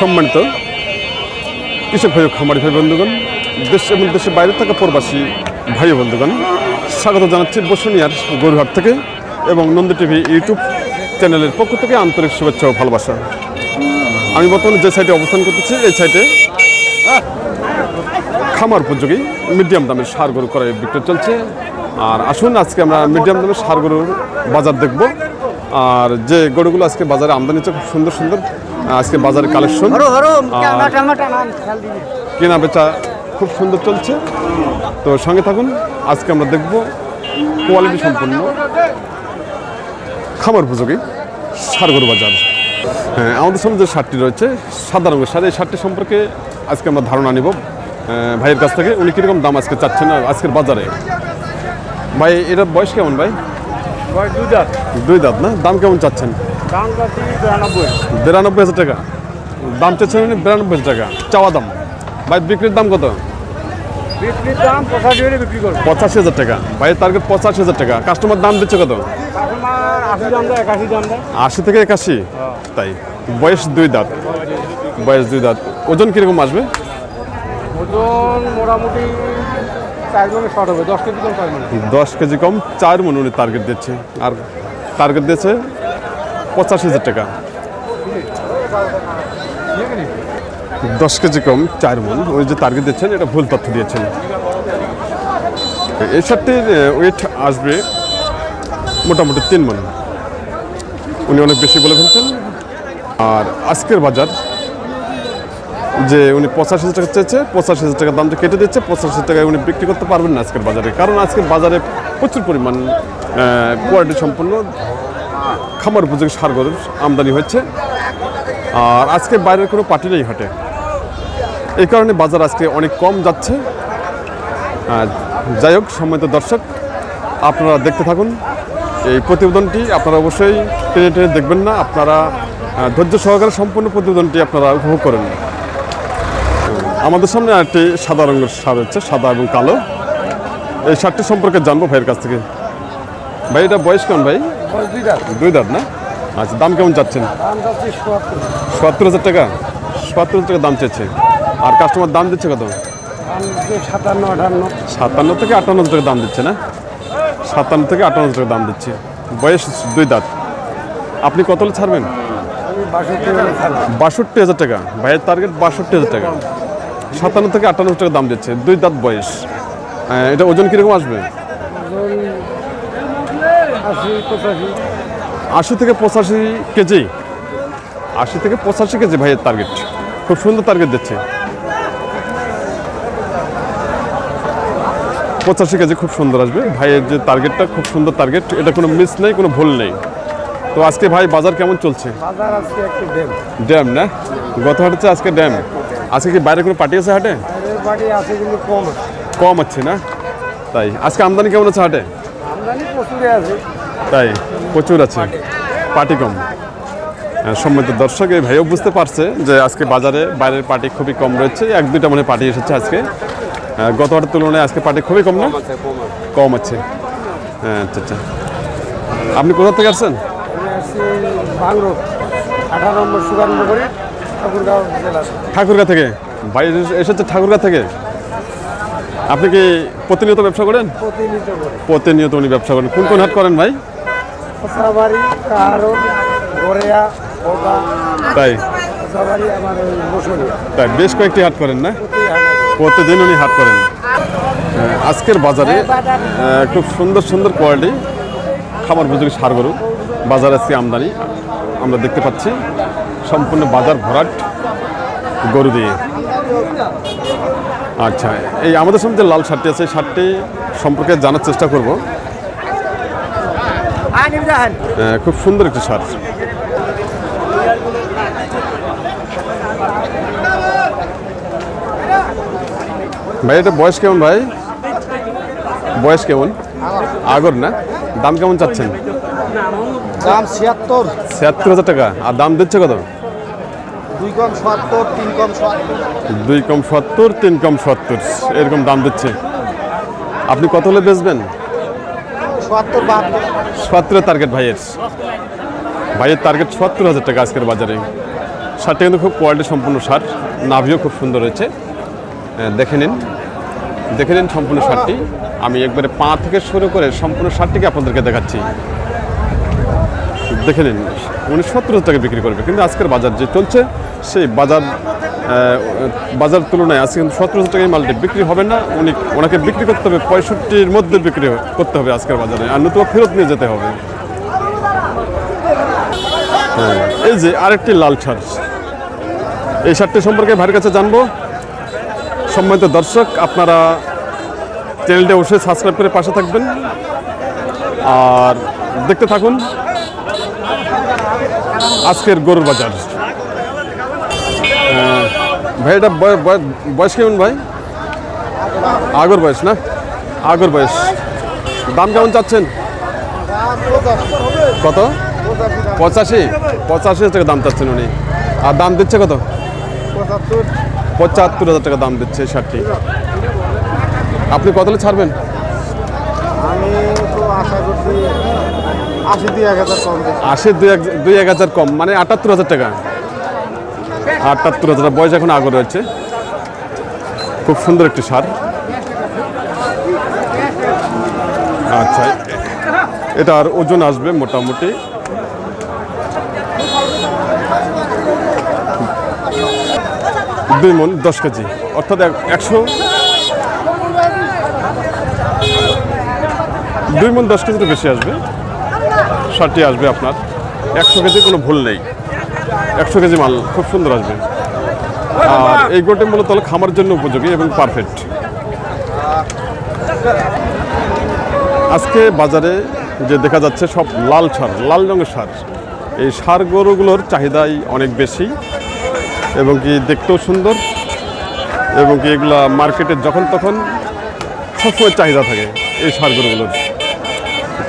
সম্মানিত কৃষক ভাই খামারি ভাই বন্ধুগণ, দেশ এবং দেশের বাইরে থাকা প্রবাসী ভাই বন্ধুগণ, স্বাগত জানাচ্ছি বসুনিয়ার গরুহাট থেকে এবং নন্দী টিভি ইউটিউব চ্যানেলের পক্ষ থেকে আন্তরিক শুভেচ্ছা ও ভালোবাসা। আমি বর্তমানে যে সাইটে অবস্থান করতেছি, এই সাইটে খামার উপযোগী মিডিয়াম দামের সার গরু করে বিক্রি চলছে। আর আসুন, আজকে আমরা মিডিয়াম দামের সার গরুর বাজার দেখব। আর যে গরুগুলো আজকে বাজারে আমদানি হচ্ছে খুব সুন্দর সুন্দর আজকে বাজারে কালেকশন। কেনা বেচা খুব সুন্দর চলছে। তো সঙ্গে থাকুন আজকে আমরা দেখব কোয়ালিটি সম্পন্ন খামার উপযোগী সারগরু বাজার। হ্যাঁ আমাদের সামনে যে শার্টটি রয়েছে সাদা রঙের শাড়ি এই শার্টটি সম্পর্কে আজকে আমরা ধারণা নিব। ভাইয়ের কাছ থেকে উনি কীরকম দাম আজকে চাচ্ছেন আজকের বাজারে। ভাই এটার বয়স কেমন ভাই? দুই দাঁত। না? দাম কেমন চাচ্ছেন? বিরানব্বই। হাজার টাকা। দাম চাচ্ছেন বিরানব্বই হাজার টাকা। চাওয়া দাম। ভাই বিক্রির দাম কত? পঁচাশি হাজার টাকা। ভাইয়ের টার্গেট পঁচাশি হাজার টাকা। কাস্টমার দাম দিচ্ছে কত? আশি থেকে একাশি? তাই। বয়স দুই দাঁত। বয়স দুই দাঁত। ওজন কীরকম আসবে? ওজন মোটামুটি দশ কেজি কম চার মানে উনি টার্গেট দিচ্ছে। আর টার্গেট দিয়েছে পঁচাশি হাজার টাকা। দশ কেজি কম, চার মন উনি যে টার্গেট দিচ্ছেন, এটা ভুল তথ্য দিয়েছেন। এই শার্টটির ওয়েট আসবে মোটামুটি তিন মন উনি অনেক বেশি বলে ফেলছেন। আর আজকের বাজার যে উনি পঁচাশি হাজার টাকা চেয়েছে, পঁচাশি হাজার টাকা দামটা কেটে দিচ্ছে, পঁচাশি হাজার টাকায় উনি বিক্রি করতে পারবেন না আজকের বাজারে। কারণ আজকের বাজারে প্রচুর পরিমাণ কোয়ালিটি সম্পন্ন খামার উপযোগী সার গরুর আমদানি হচ্ছে আর আজকে বাইরের কোনো পার্টি নেই হাটে। এই কারণে বাজার আজকে অনেক কম যাচ্ছে। যাই হোক, সম্মানিত দর্শক, আপনারা দেখতে থাকুন। এই প্রতিবেদনটি আপনারা অবশ্যই টেনে টেনে দেখবেন না। আপনারা ধৈর্য সহকারে সম্পূর্ণ প্রতিবেদনটি আপনারা উপভোগ করেন। আমাদের সামনে একটি সাদা রঙের সার হচ্ছে সাদা এবং কালো। এই সারটি সম্পর্কে জানব ভাইয়ের কাছ থেকে। ভাই এটা বয়স কেমন ভাই? দুই দাঁত। না? আচ্ছা দাম কেমন চাচ্ছেন? সত্তর। হাজার টাকা? সত্তর হাজার টাকা দাম চেয়েছে আর কাস্টমার দাম দিচ্ছে কত? সাতান্ন আটান্ন। সাতান্ন থেকে আটান্ন হাজার টাকা দাম দিচ্ছে না? সাতান্ন থেকে আটান্ন হাজার টাকা দাম দিচ্ছে। বয়স দুই দাঁত। আপনি কত ছাড়বেন? বাষট্টি হাজার টাকা। ভাইয়ের টার্গেট বাষট্টি হাজার টাকা। সাতান্ন থেকে আটান্ন টাকা দাম দিচ্ছে দুই দাঁত বয়স। হ্যাঁ, এটা ওজন কীরকম আসবে? আশি থেকে পঁচাশি কেজি। আশি থেকে পঁচাশি কেজি ভাইয়ের টার্গেট খুব সুন্দর টার্গেট দিচ্ছে। পঁচাশি কেজি খুব সুন্দর আসবে। ভাইয়ের যে টার্গেটটা খুব সুন্দর টার্গেট এটা কোনো মিস নেই কোনো ভুল নেই। তো আজকে ভাই বাজার কেমন চলছে? ড্যাম না? গত হাটে হচ্ছে আজকে ড্যাম আজকে কি বাইরে কোনো পার্টি আছে হাটে? আছে কিন্তু কম আছে। কম আছে না? তাই। আজকে আমদানি কেমন আছে হাটে? আমদানি প্রচুরে আছে। তাই প্রচুর আছে। পার্টি কম। হ্যাঁ, সম্মানিত দর্শক এই ভাইও বুঝতে পারছে যে আজকে বাজারে বাইরের পার্টি খুবই কম রয়েছে। এক দুইটা মানে পার্টি এসেছে আজকে। আহ, গত হাটের তুলনায় আজকে পার্টি খুবই কম না? কম আছে হ্যাঁ আচ্ছা আচ্ছা। আপনি কোথা থেকে আসছেন? নম্বর সুগার ঠাকুরগা থেকে? ভাই এসে- এসেছে ঠাকুরগা থেকে? আপনি কি প্রতিনিয়ত ব্যবসা করেন? প্রতিনিয়ত উনি ব্যবসা করেন। কোন কোন হাট করেন ভাই? তাই? তাই বেশ কয়েকটি হাট করেন না? প্রতিদিন উনি হাট করেন। আজকের বাজারে খুব সুন্দর সুন্দর কোয়ালিটি খাবার উপযোগী সার গরু। বাজারে আজকে আমদানি আমরা দেখতে পাচ্ছি। সম্পূর্ণ বাজার ভরাট গরু দিয়ে। আচ্ছা এই আমাদের সামনে যে লাল শার্টটি আছে এই শার্টটি সম্পর্কে জানার চেষ্টা করব। খুব সুন্দর একটি শার্ট। ভাই এটা বয়স কেমন ভাই? বয়স কেমন? আগর না? দাম কেমন চাচ্ছেন? দাম ছিয়াত্তর। ছিয়াত্তর হাজার টাকা। আর দাম দিচ্ছে কত? দুই কম সত্তর তিন কম সত্তর। দুই কম সত্তর তিন কম সত্তর এরকম দাম দিচ্ছে। আপনি কত হলে বেচবেন? সত্তর সত্তরের টার্গেট ভাইয়ের। ভাইয়ের টার্গেট সত্তর হাজার টাকা আজকের বাজারে। শার্টটা কিন্তু খুব কোয়ালিটি সম্পূর্ণ শার্ট। নাভিও খুব সুন্দর হয়েছে। দেখে নিন। দেখে নিন সম্পূর্ণ শার্টটি। আমি একবারে পা থেকে শুরু করে সম্পূর্ণ শার্টটিকে আপনাদেরকে দেখাচ্ছি। দেখে নিন উনি হাজার টাকা বিক্রি করবে। কিন্তু আজকের বাজার যে চলছে সেই বাজার বাজার তুলনায় আজকে কিন্তু সত্তর হাজার টাকা এই মালটি বিক্রি হবে না। উনি ওনাকে বিক্রি করতে হবে পঁয়ষট্টির মধ্যে বিক্রি করতে হবে আজকের বাজারে। আর নতুবা ফেরত নিয়ে যেতে হবে। হ্যাঁ, এই যে আরেকটি লাল শার্ট এই শার্টটি সম্পর্কে ভাইয়ের কাছে জানব। সম্মানিত দর্শক আপনারা চ্যানেলটা অবশ্যই সাবস্ক্রাইব করে পাশে থাকবেন। আর দেখতে থাকুন। আজকের গরুর বাজার। ভাই, এটা বয়- বয়- বয়স কেমন ভাই? আগর বয়স না? আগর বয়স। দাম কেমন চাচ্ছেন? কত? পঁচাশি? পঁচাশি হাজার টাকা দাম চাচ্ছেন উনি। আর দাম দিচ্ছে কত? পঁচাত্তর হাজার টাকা দাম দিচ্ছে শার্টটি আপনি কত ছাড়বেন? আমি তো আশা করছি আশি দুই এক হাজার কম মানে আটাত্তর হাজার টাকা। আটাত্তর হাজার বয়স এখন আগে রয়েছে। খুব সুন্দর একটি সার। আচ্ছা এটার ওজন আসবে মোটামুটি। দুই মন দশ কেজি, অর্থাৎ এক- একশো দুই মন দশ কেজির বেশি আসবে। শার্টটি আসবে আপনার। একশো কেজি কোনো ভুল নেই। একশো কেজি মাল খুব সুন্দর আসবে। আর এই গোটে মূলত হলো খামার জন্য উপযোগী এবং পারফেক্ট আজকে বাজারে যে দেখা যাচ্ছে সব লাল সার, লাল রঙের সার। এই সার গরুগুলোর চাহিদাই অনেক বেশি এবং কি দেখতেও সুন্দর এবং কি এগুলা মার্কেটে যখন তখন সবসময় চাহিদা থাকে এই সার গরুগুলোর।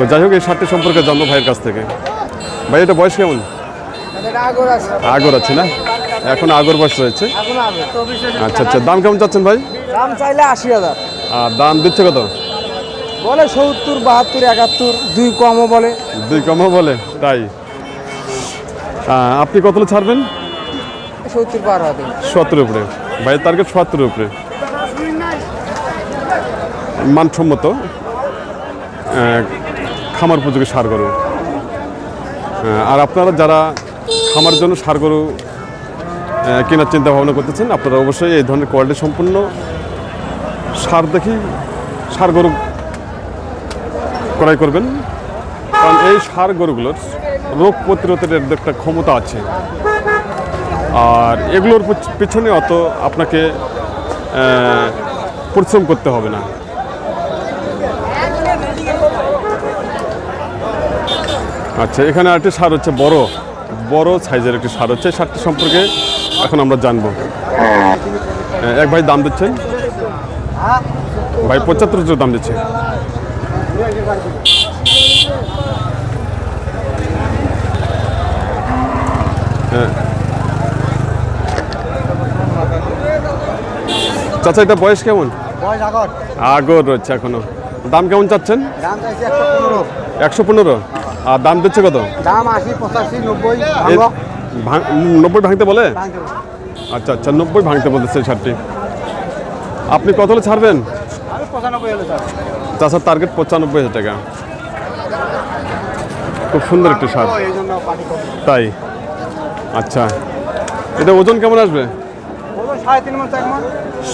তো যাই হোক এই শার্টটি সম্পর্কে জানব ভাইয়ের কাছ থেকে। ভাই এটা বয়স কেমন? আগর আছে আগর আছে না? এখন আগর বয়স রয়েছে। আচ্ছা আচ্ছা দাম কেমন চাচ্ছেন ভাই? দাম চাইলে আশি হাজার। আর দাম দিচ্ছে কত? বলে সত্তর বাহাত্তর একাত্তর দুই কমও বলে। দুই কমও বলে তাই? আপনি কত ছাড়বেন? সত্তর পার হবে। সত্তরের উপরে। ভাই টার্গেট সত্তর উপরে। মানসম্মত। খামার উপযোগী সার গরু। আর আপনারা যারা খামার জন্য সার গরু কেনার চিন্তা ভাবনা করতেছেন, আপনারা অবশ্যই এই ধরনের কোয়ালিটি সম্পূর্ণ সার দেখি সার গরু ক্রয় করবেন। কারণ এই সার গরুগুলোর রোগ প্রতিরোধের একটা ক্ষমতা আছে। আর এগুলোর পিছনে অত আপনাকে পরিশ্রম করতে হবে না। আচ্ছা এখানে আরেকটি সার হচ্ছে বড়। বড় সাইজের একটি সার হচ্ছে। সারটি সম্পর্কে এখন আমরা জানব। এক ভাই দাম দিচ্ছেন? ভাই পঁচাত্তর হাজার দাম দিচ্ছে। চাচা এটা বয়স কেমন? আগর। রয়েছে এখনও। দাম কেমন চাচ্ছেন? একশো পনেরো? আর দাম দিচ্ছে কত? দাম আশি পঁচাশি নব্বই নব্বই ভাঙতে বলে? আচ্ছা আচ্ছা নব্বই ভাঙতে বলতেছে শার্টটি আপনি কত হলে ছাড়বেন? চাষার টার্গেট পঁচানব্বই হাজার টাকা। খুব সুন্দর একটি শার্ট তাই? আচ্ছা। এটা ওজন কেমন আসবে?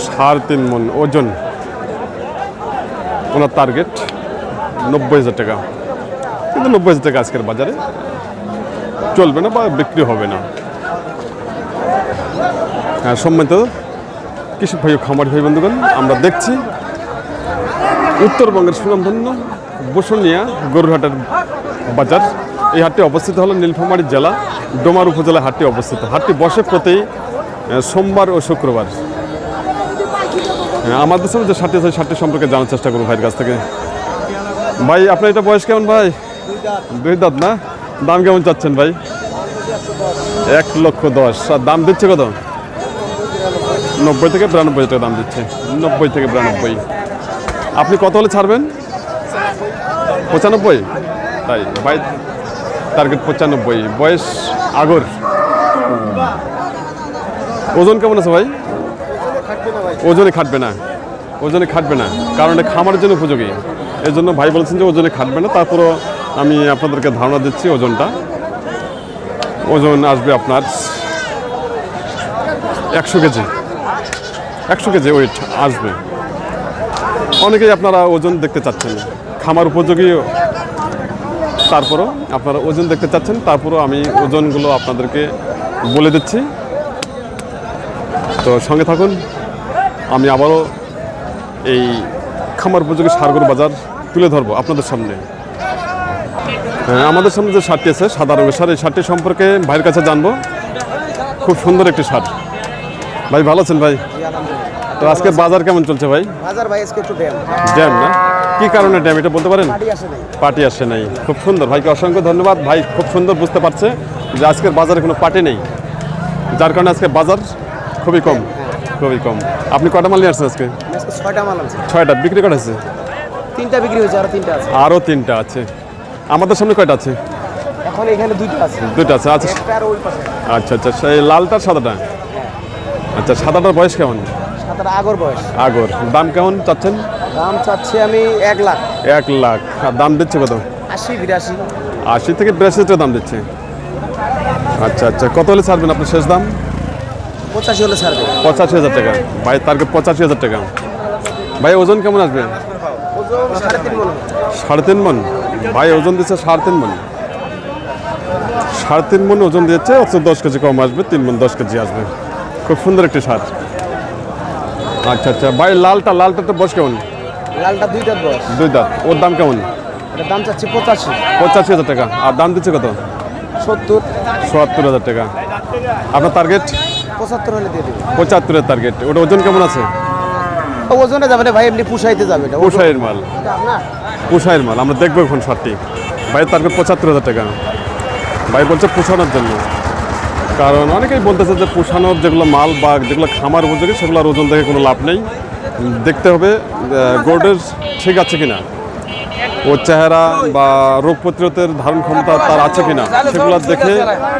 সাড়ে তিন মন ওজন। ওনার টার্গেট নব্বই হাজার টাকা। কিন্তু নব্বই হাজার টাকা আজকের বাজারে। চলবে না বা বিক্রি হবে না। হ্যাঁ সম্মানিত কৃষক ভাই খামার ভাই বন্ধুগণ আমরা দেখছি উত্তরবঙ্গের সুনামধন্য বসুনিয়া গরুরহাটের বাজার। এই হাটটি অবস্থিত হলো নীলফামারী জেলা ডোমার উপজেলা হাটটি অবস্থিত। হাটটি বসে প্রতি সোমবার ও শুক্রবার। হ্যাঁ, আমাদের সঙ্গে যে ষাটটি আছে ষাটটি সম্পর্কে জানার চেষ্টা করব ভাইয়ের কাছ থেকে। ভাই আপনার এটা বয়স কেমন ভাই? দুই দাঁত। না? দাম কেমন চাচ্ছেন ভাই? এক লক্ষ দশ। আর দাম দিচ্ছে কত? নব্বই থেকে বিরানব্বই টাকা দাম দিচ্ছে। নব্বই থেকে বিরানব্বই। আপনি কত হলে ছাড়বেন? পঁচানব্বই? তাই, ভাই টার্গেট পঁচানব্বই। বয়স আগর। ওজন কেমন আছে ভাই? ওজনে খাটবে না। ওজনে খাটবে না। কারণ এটা খামারের জন্য উপযোগী। এর জন্য ভাই বলেছেন যে ওজনে খাটবে না। তারপরও আমি আপনাদেরকে ধারণা দিচ্ছি ওজনটা। ওজন আসবে আপনার একশো কেজি। একশো কেজি ওয়েট আসবে। অনেকেই আপনারা ওজন দেখতে চাচ্ছেন। খামার উপযোগী, তারপরও আপনারা ওজন দেখতে চাচ্ছেন। তারপরও আমি ওজনগুলো আপনাদেরকে বলে দিচ্ছি। তো সঙ্গে থাকুন, আমি আবারও এই খামার উপযোগী সারগর বাজার তুলে ধরবো আপনাদের সামনে। আমাদের সামনে যে শার্টটি আছে সাদা রঙের শার্ট এই শার্টটি সম্পর্কে ভাইয়ের কাছে জানব। খুব সুন্দর একটি শার্ট। ভাই ভালো আছেন ভাই? তো আজকের বাজার কেমন চলছে ভাই? হাজার ভাই আজকে একটু ড্যাম। ড্যাম না? কি কারণে ড্যাম এটা বলতে পারেন? পার্টি আসে নাই। খুব সুন্দর। ভাইকে অসংখ্য ধন্যবাদ। ভাই খুব সুন্দর বুঝতে পারছে যে আজকের বাজারে কোনো পার্টি নেই। যার কারণে আজকে বাজার খুবই কম। খুবই কম। আপনি কটা মাল নিয়ে আসছেন আজকে? আজকে ছয়টা মাল আছে ছয়টা। বিক্রি করা হয়েছে তিনটা বিক্রি হয়েছে আরও তিনটা আছে। আরও তিনটা আছে। আমাদের সামনে কয়টা আছে? এখন এখানে দুইটা আছে। দুইটা আছে আচ্ছা। আচ্ছা আচ্ছা সেই লালটা সাদাটা? আচ্ছা সাদাটার বয়স কেমন? সাদাটা আগর বয়স। আগর। দাম কেমন চাচ্ছেন? দাম চাচ্ছি আমি এক লাখ। এক লাখ। আর দাম দিচ্ছে কত? আশি বিরাশি। আশি থেকে বিরাশি দাম দিচ্ছে। আচ্ছা আচ্ছা কত হলে ছাড়বেন আপনার শেষ দাম? পঁচাশি হলে ছাড়বেন। পঁচাশি হাজার টাকা। ভাই টার্গেট পঁচাশি হাজার টাকা। ভাই ওজন কেমন আসবে? সাড়ে তিন মনে। ভাই ওজন দিচ্ছে সাড়ে তিন মন। সাড়ে তিন মন ওজন দিচ্ছে অথচ দশ কেজি কম আসবে তিন মন দশ কেজি আসবে। খুব সুন্দর একটি সার। আচ্ছা আচ্ছা। ভাই লালটা লালটা তো বস কেমন? লালটা দুইটা বয়স। দুই দাঁত। ওর দাম কেমন? দাম চাচ্ছি পঁচাশি। পঁচাশি হাজার টাকা। আর দাম দিচ্ছে কত? সত্তর। সোয়াত্তর হাজার টাকা। আপনার টার্গেট পঁচাত্তর হলে দিয়ে দেবে। পঁচাত্তরের টার্গেট ওটা ওজন কেমন আছে? ওজনে যাবে না ভাই এমনি পুষাইতে যাবে এটা। পোষাইয়ের মাল। না পোষাইয়ের মাল আমরা দেখব এখন শার্টটি ভাইয়ের টার্গেট পঁচাত্তর হাজার টাকা। ভাই বলছে পোষানোর জন্য। কারণ অনেকেই বলতেছে যে পোষানোর যেগুলো মাল বা যেগুলো খামার উপযোগী সেগুলো ওজন দেখে কোনো লাভ নেই। দেখতে হবে গোডের ঠিক আছে কিনা। ওর চেহারা বা রোগ প্রতিরোধের ধারণ ক্ষমতা তার আছে কিনা সেগুলো দেখে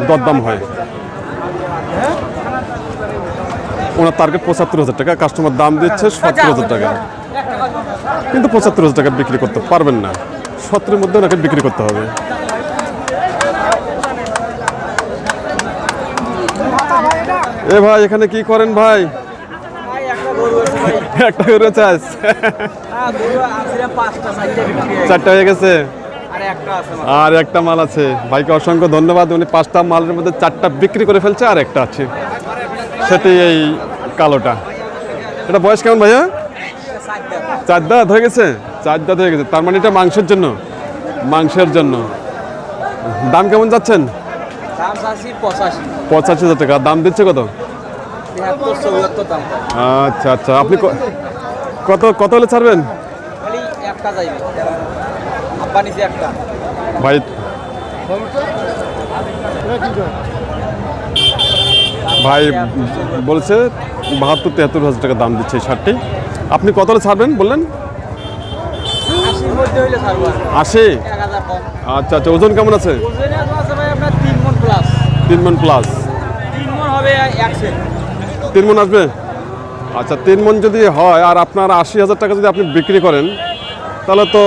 দরদাম হয়। ওনার টার্গেট পঁচাত্তর হাজার টাকা কাস্টমার দাম দিচ্ছে সত্তর হাজার টাকা। কিন্তু পঁচাত্তর হাজার টাকা বিক্রি করতে পারবেন না। সত্তরের মধ্যে ওনাকে বিক্রি করতে হবে। এ ভাই, এখানে কি করেন ভাই? একটা করে চাষ। চারটা হয়ে গেছে? আর একটা মাল আছে। ভাইকে অসংখ্য ধন্যবাদ। উনি পাঁচটা মালের মধ্যে চারটা বিক্রি করে ফেলছে, আর একটা আছে। সেটি এই কালোটা। এটা বয়স কেমন ভাইয়া? চার দাঁত হয়ে গেছে? চার দাঁত হয়ে গেছে। তার মানে এটা মাংসের জন্য? মাংসের জন্য। দাম কেমন যাচ্ছেন? পঁচাশি। হাজার টাকা। দাম দিচ্ছে কত? আচ্ছা আচ্ছা। আপনি কত কত হলে ছাড়বেন? ভাই ভাই বলছে বাহাত্তর তেহাত্তর হাজার টাকা দাম দিচ্ছে এই শার্টটি। আপনি কত ছাড়বেন বললেন। আশি? আচ্ছা আচ্ছা ওজন কেমন আছে? তিন মন প্লাস তিন মন আসবে? আচ্ছা তিন মন যদি হয় আর আপনার আশি হাজার টাকা যদি আপনি বিক্রি করেন তাহলে তো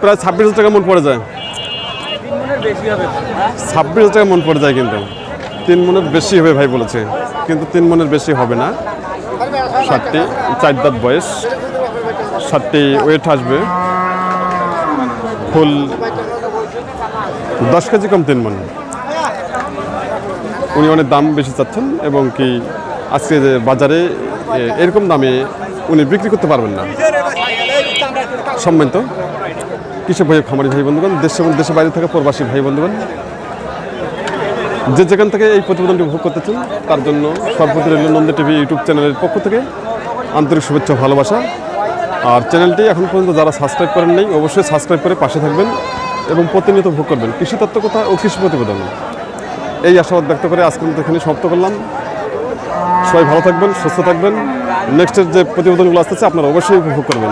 প্রায় ছাব্বিশ হাজার টাকা মন পড়ে যায়। হবে ছাব্বিশ হাজার টাকা মন পড়ে যায় কিন্তু। তিন মনের বেশি হবে ভাই বলেছে, কিন্তু তিন মনের বেশি হবে না। ষাটটি চার দাঁত বয়স ষাটটি ওয়েট আসবে। ফুল দশ কেজি কম তিন মন। উনি অনেক দাম বেশি চাচ্ছেন এবং কি আজকে বাজারে এরকম দামে উনি বিক্রি করতে পারবেন না। সম্মানিত কৃষক ভাই খামারি ভাই বন্ধুগণ, দেশ এবং দেশের বাইরে থাকা প্রবাসী ভাই বন্ধুগণ যে যেখান থেকে এই প্রতিবেদনটি উপভোগ করতেছেন, তার জন্য সর্বপ্রতি নন্দী টিভি ইউটিউব চ্যানেলের পক্ষ থেকে আন্তরিক শুভেচ্ছা ভালোবাসা। আর চ্যানেলটি এখন পর্যন্ত যারা সাবস্ক্রাইব করেন নাই, অবশ্যই সাবস্ক্রাইব করে পাশে থাকবেন এবং প্রতিনিয়ত ভোগ করবেন। কৃষি তত্ত্ব কথা ও কৃষি প্রতিবেদন। এই আশাবাদ ব্যক্ত করে আজকের মতো এখানে সমাপ্ত করলাম। সবাই ভালো থাকবেন, সুস্থ থাকবেন। নেক্সটের যে প্রতিবেদনগুলো আসতেছে, আপনারা অবশ্যই উপভোগ করবেন।